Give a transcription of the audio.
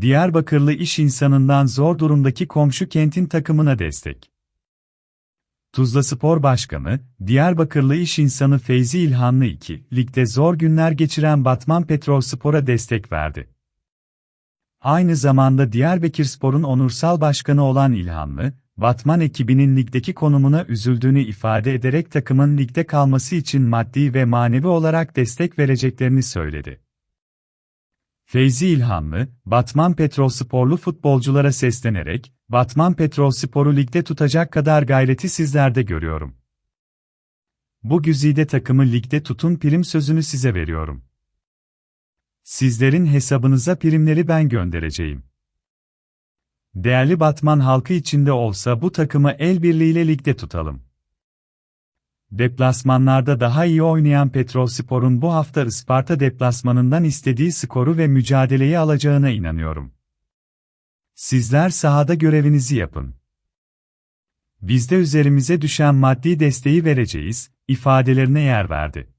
Diyarbakırlı iş insanından zor durumdaki komşu kentin takımına destek. Tuzla Spor Başkanı, Diyarbakırlı iş insanı Feyzi İlhanlı 2, ligde zor günler geçiren Batman Petrol Spor'a destek verdi. Aynı zamanda Diyarbakırspor'un onursal başkanı olan İlhanlı, Batman ekibinin ligdeki konumuna üzüldüğünü ifade ederek takımın ligde kalması için maddi ve manevi olarak destek vereceklerini söyledi. Feyzi İlhanlı, Batman Petrolsporlu futbolculara seslenerek, Batman Petrolspor'u ligde tutacak kadar gayreti sizlerde görüyorum. Bu güzide takımı ligde tutun prim sözünü size veriyorum. Sizlerin hesabınıza primleri ben göndereceğim. Değerli Batman halkı içinde olsa bu takımı el birliğiyle ligde tutalım. Deplasmanlarda daha iyi oynayan Petrolspor'un bu hafta Isparta deplasmanından istediği skoru ve mücadeleyi alacağına inanıyorum. Sizler sahada görevinizi yapın. Biz de üzerimize düşen maddi desteği vereceğiz, ifadelerine yer verdi.